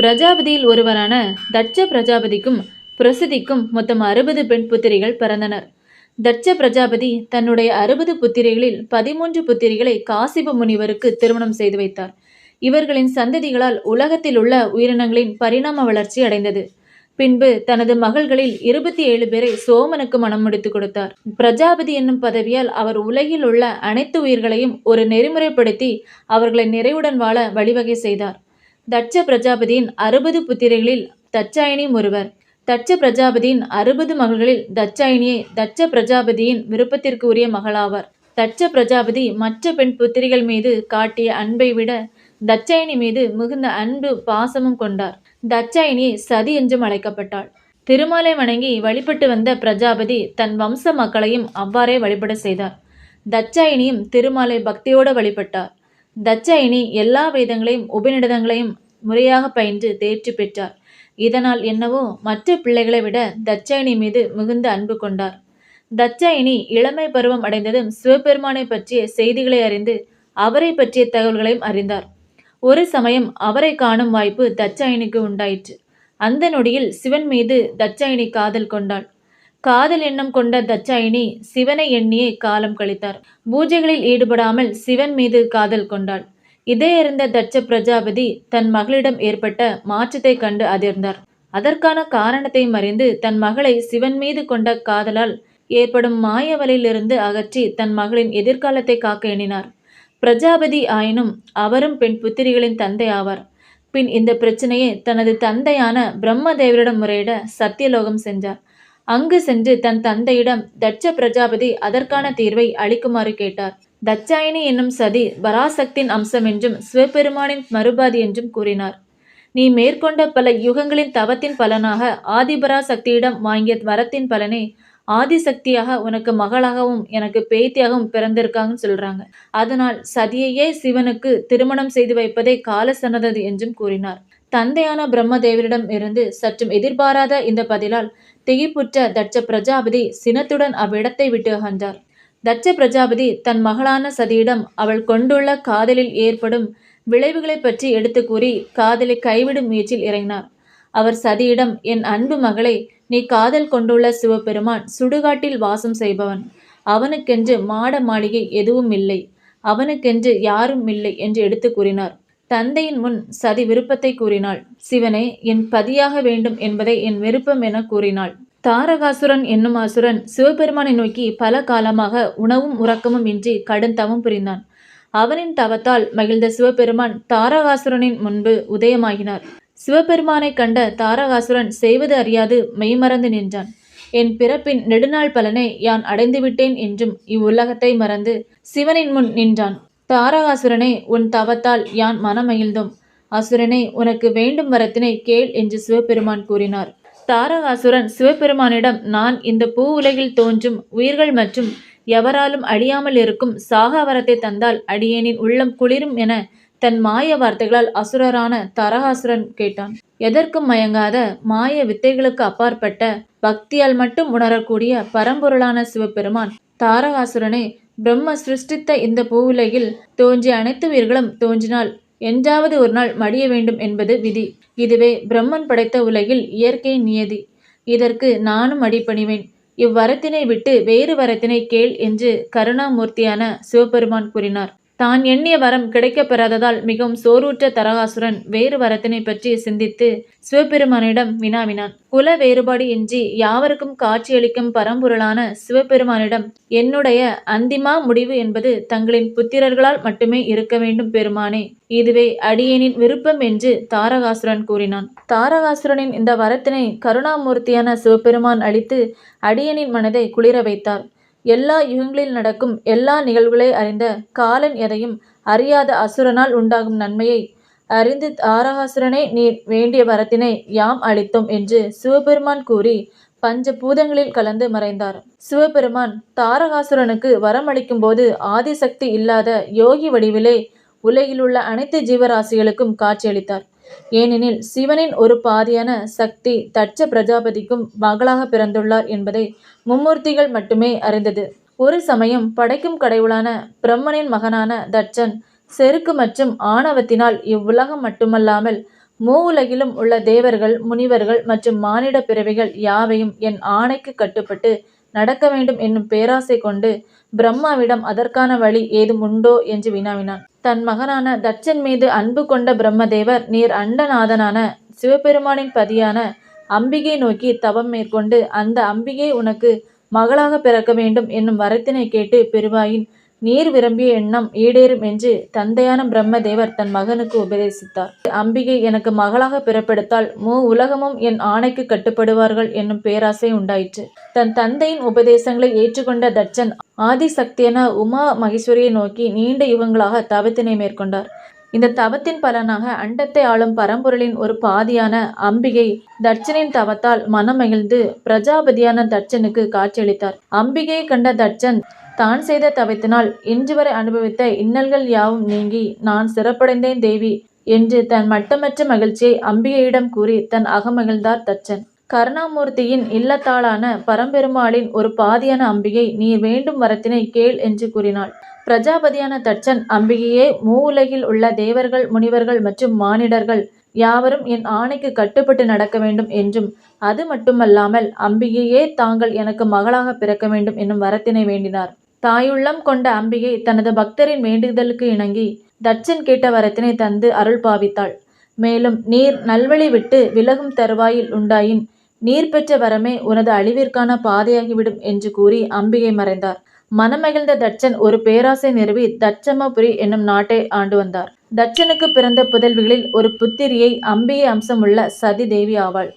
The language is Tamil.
பிரஜாபதியில் ஒருவரான தட்ச பிரஜாபதிக்கும் பிரசிதிக்கும் மொத்தம் அறுபது பெண் புத்திரிகள் பிறந்தனர். தட்ச பிரஜாபதி தன்னுடைய அறுபது புத்திரிகளில் பதிமூன்று புத்திரிகளை காசிப முனிவருக்கு திருமணம் செய்து வைத்தார். இவர்களின் சந்ததிகளால் உலகத்தில் உள்ள உயிரினங்களின் பரிணாம வளர்ச்சி அடைந்தது. பின்பு தனது மகள்களில் இருபத்தி ஏழு பேரை சோமனுக்கு மனம் முடித்து கொடுத்தார். பிரஜாபதி என்னும் பதவியால் அவர் உலகில் உள்ள அனைத்து உயிர்களையும் ஒரு நெறிமுறைப்படுத்தி அவர்களை நிறைவுடன் வாழ வழிவகை செய்தார். தட்ச பிரஜாபதியின் அறுபது புத்திரைகளில் தட்சாயினியும் ஒருவர். தட்ச பிரஜாபதியின் அறுபது மகள்களில் தச்சாயினியே தட்ச பிரஜாபதியின் விருப்பத்திற்கு உரிய மகளாவார். தட்ச பிரஜாபதி மற்ற பெண் புத்திரிகள் மீது காட்டிய அன்பை விட தச்சாயினி மீது மிகுந்த அன்பு பாசமும் கொண்டார். தச்சாயினி சதி என்றும் அழைக்கப்பட்டாள். திருமாலை வணங்கி வழிபட்டு வந்த பிரஜாபதி தன் வம்ச மக்களையும் அவ்வாறே வழிபட செய்தார். தச்சாயினியும் திருமாலை பக்தியோடு வழிபட்டார். தட்சாயினி எல்லா வேதங்களையும் உபநிடதங்களையும் முறையாக பயின்று தேர்ச்சி பெற்றார். இதனால் என்னவோ மற்ற பிள்ளைகளை விட தட்சாயினி மீது மிகுந்த அன்பு கொண்டார். தச்சயனி இளமை பருவம் அடைந்ததும் சிவபெருமானை பற்றிய செய்திகளை அறிந்து அவரை பற்றிய தகவல்களையும் அறிந்தார். ஒரு சமயம் அவரை காணும் வாய்ப்பு தட்சாயினிக்கு உண்டாயிற்று. அந்த நொடியில் சிவன் மீது தச்சயனி காதல் கொண்டாள். காதல் எண்ணம் கொண்ட தச்சாயினி சிவனை எண்ணியே காலம் கழித்தார். பூஜைகளில் ஈடுபடாமல் சிவன் மீது காதல் கொண்டாள். இதே இருந்த தட்ச பிரஜாபதி தன் மகளிடம் ஏற்பட்ட மாற்றத்தைக் கண்டு அதிர்ந்தார். அதற்கான காரணத்தை மறிந்து தன் மகளை சிவன் மீது கொண்ட காதலால் ஏற்படும் மாயவலையிலிருந்து அகற்றி தன் மகளின் எதிர்காலத்தை காக்க எண்ணினார். பிரஜாபதி ஆயினும் அவரும் பெண் புத்திரிகளின் தந்தை ஆவார். பின் இந்த பிரச்சனையை தனது தந்தையான பிரம்மதேவரிடம் முறையிட சத்தியலோகம் சென்றார். அங்கு சென்று தன் தந்தையிடம் தட்ச பிரஜாபதி அதற்கான தீர்வை அளிக்குமாறு கேட்டார். தச்சாயினி என்னும் சதி பராசக்தின் அம்சம் என்றும் சிவபெருமானின் மறுபாதி என்றும் கூறினார். நீ மேற்கொண்ட பல யுகங்களின் தவத்தின் பலனாக ஆதிபராசக்தியிடம் வாங்கிய வரத்தின் பலனே ஆதிசக்தியாக உனக்கு மகளாகவும் எனக்கு பேத்தியாகவும் பிறந்திருக்காங்கன்னு சொல்றாங்க. அதனால் சதியையே சிவனுக்கு திருமணம் செய்து வைப்பதே காலசனதது என்றும் கூறினார். தந்தையான பிரம்மதேவரிடம் இருந்து சற்றும் எதிர்பாராத இந்த பதிலால் திகைப்புற்ற தட்ச பிரஜாபதி சினத்துடன் அவ்விடத்தை விட்டு அகன்றார். தட்ச பிரஜாபதி தன் மகளான சதியிடம் அவள் கொண்டுள்ள காதலில் ஏற்படும் விளைவுகளை பற்றி எடுத்து கூறி காதலை கைவிடும் முயற்சியில் இறங்கினார். அவர் சதியிடம் என் அன்பு மகளை நீ காதல் கொண்டுள்ள சிவபெருமான் சுடுகாட்டில் வாசம் செய்பவன். அவனுக்கென்று மாட மாளிகை எதுவும் இல்லை. அவனுக்கென்று யாரும் இல்லை என்று எடுத்து கூறினார். தந்தையின் முன் சதி விருப்பத்தை கூறினாள். சிவனே என் பதியாக வேண்டும் என்பதை என் விருப்பம் என கூறினாள். தாரகாசுரன் என்னும் அசுரன் சிவபெருமானை நோக்கி பல காலமாக உணவும் உறக்கமும் இன்றி கடும் தவம் புரிந்தான். அவனின் தவத்தால் மகிழ்ந்த சிவபெருமான் தாரகாசுரனின் முன்பு உதயமாகினார். சிவபெருமானை கண்ட தாரகாசுரன் செய்வது அறியாது மெய்மறந்து நின்றான். என் பிறப்பின் நெடுநாள் பலனை யான் அடைந்துவிட்டேன் என்றும் இவ்வுலகத்தை மறந்து சிவனின் முன் நின்றான். தாரகாசுரனே உன் தவத்தால் யான் மனமகிழ்ந்தும்? அசுரனே உனக்கு வேண்டும் வரத்தினை கேள் என்று சிவபெருமான் கூறினார். தாரகாசுரன் சிவபெருமானிடம் நான் இந்த பூ உலகில் தோன்றும் உயிர்கள் மற்றும் எவராலும் அழியாமல் இருக்கும் சாகா வரத்தை தந்தால் அடியேனின் உள்ளம் குளிரும் என தன் மாய வார்த்தைகளால் அசுரரான தரகாசுரன் கேட்டான். எதற்கும் மயங்காத மாய வித்தைகளுக்கு அப்பாற்பட்ட பக்தியால் மட்டும் உணரக்கூடிய பரம்பொருளான சிவபெருமான் தாரகாசுரனை பிரம்ம சிருஷ்டித்த இந்த பூவுலகில் தோன்றிய அனைத்து உயிர்களும் தோன்றினால் என்றாவது ஒரு நாள் மடிய வேண்டும் என்பது விதி. இதுவே பிரம்மன் படைத்த உலகில் இயற்கை நியதி. இதற்கு நானும் அடிபணிவேன். இவ்வரத்தினை விட்டு வேறு வரத்தினை கேள் என்று கருணாமூர்த்தியான சிவபெருமான் கூறினார். தான் எண்ணிய வரம் கிடைக்கப்பெறாததால் மிகவும் சோரூற்ற தரகாசுரன் வேறு வரத்தினை பற்றி சிந்தித்து சிவபெருமானிடம் வினாவினான். குல வேறுபாடு இன்றி யாவருக்கும் காட்சியளிக்கும் பரம்பொருளான சிவபெருமானிடம் என்னுடைய அந்திமா முடிவு என்பது தங்களின் புத்திரர்களால் மட்டுமே இருக்க வேண்டும் பெருமானே. இதுவே அடியேனின் விருப்பம் என்று தாரகாசுரன் கூறினான். தாரகாசுரனின் இந்த வரத்தினை கருணாமூர்த்தியான சிவபெருமான் அளித்து அடியனின் மனதை குளிர வைத்தார். எல்லா யுகங்களில் நடக்கும் எல்லா நிகழ்வுகளை அறிந்த காலன் எதையும் அறியாத அசுரனால் உண்டாகும் நன்மையை அறிந்து தாரகாசுரனே நீர் வேண்டிய வரத்தினை யாம் அளித்தோம் என்று சிவபெருமான் கூறி பஞ்ச பூதங்களில் கலந்து மறைந்தார். சிவபெருமான் தாரகாசுரனுக்கு வரம் அளிக்கும்போது ஆதிசக்தி இல்லாத யோகி வடிவிலே உலகிலுள்ள அனைத்து ஜீவராசிகளுக்கும் காட்சியளித்தார். ஏனெனில் சிவனின் ஒரு பாதியான சக்தி தட்ச பிரஜாபதிக்கும் மகளாக பிறந்துள்ளார் என்பதை மும்மூர்த்திகள் மட்டுமே அறிந்தது. ஒரு சமயம் படைக்கும் கடவுளான பிரம்மனின் மகனான தட்சன் செருக்கு மற்றும் ஆணவத்தினால் இவ்வுலகம் மட்டுமல்லாமல் மூவுலகிலும் உள்ள தேவர்கள் முனிவர்கள் மற்றும் மானிட பிறவிகள் யாவையும் என் ஆணைக்கு கட்டுப்பட்டு நடக்க வேண்டும் என்னும் பேராசை கொண்டு பிரம்மாவிடம் அதற்கான வழி ஏதும் உண்டோ என்று வினாவினான். தன் மகனான தட்சன் மீது அன்பு கொண்ட பிரம்மதேவர் நீர் அண்டநாதனான சிவபெருமானின் பதியான அம்பிகை நோக்கி தவம் மேற்கொண்டு அந்த அம்பிகை உனக்கு மகளாக பிறக்க வேண்டும் என்னும் வரத்தினை கேட்டு பெருவாயின் நீர் விரும்பிய எண்ணம் ஈடேறும் என்று தந்தையான பிரம்மதேவர் தன் மகனுக்கு உபதேசித்தார். அம்பிகை எனக்கு மகளாக பிறப்பெடுத்தால் மூ உலகமும் என் ஆணைக்கு கட்டுப்படுவார்கள் என்னும் பேராசை உண்டாயிற்று. தன் தந்தையின் உபதேசங்களை ஏற்றுக்கொண்ட தட்சன் ஆதிசக்தியான உமா மகேஸ்வரியை நோக்கி நீண்ட யுகங்களாக தவத்தினை மேற்கொண்டார். இந்த தவத்தின் பலனாக அண்டத்தை ஆளும் பரம்பொருளின் ஒரு பாதியான அம்பிகை தட்சனின் தவத்தால் மனமகிழ்ந்து பிரஜாபதியான தட்சனுக்கு காட்சியளித்தார். அம்பிகையை கண்ட தட்சன் தான் செய்த தவத்தினால் இன்று வரை அனுபவித்த இன்னல்கள் யாவும் நீங்கி நான் சிறப்படைந்தேன் தேவி என்று தன் மட்டமற்ற மகிழ்ச்சியை அம்பிகையிடம் கூறி தன் அகமகிழ்ந்தார் தச்சன். கருணாமூர்த்தியின் இல்லத்தாளான பரம்பெருமாளின் ஒரு பாதியான அம்பிகை நீர் வேண்டும் வரத்தினை கேள் என்று கூறினாள். பிரஜாபதியான தச்சன் அம்பிகையே மூவுலகில் உள்ள தேவர்கள் முனிவர்கள் மற்றும் மானிடர்கள் யாவரும் என் ஆணைக்கு கட்டுப்பட்டு நடக்க வேண்டும் என்றும் அது மட்டுமல்லாமல் அம்பிகையே தாங்கள் எனக்கு மகளாக பிறக்க வேண்டும் என்னும் வரத்தினை வேண்டினார். தாயுள்ளம் கொண்ட அம்பிகை தனது பக்தரின் வேண்டுதலுக்கு இணங்கி தட்சன் கேட்ட வரத்தினை தந்து அருள் பாவித்தாள். மேலும் நீர் நல்வழி விட்டு விலகும் தருவாயில் உண்டாயின் நீர் பெற்ற வரமே உனது அழிவிற்கான பாதையாகிவிடும் என்று கூறி அம்பிகை மறைந்தார். மனமகிழ்ந்த தட்சன் ஒரு பேராசை நிறுவி தட்சமபுரி என்னும் நாட்டை ஆண்டு வந்தார். தட்சனுக்கு பிறந்த புதல்விகளில் ஒரு புத்திரியை அம்பிகை அம்சமுள்ள சதி தேவி ஆவாள்.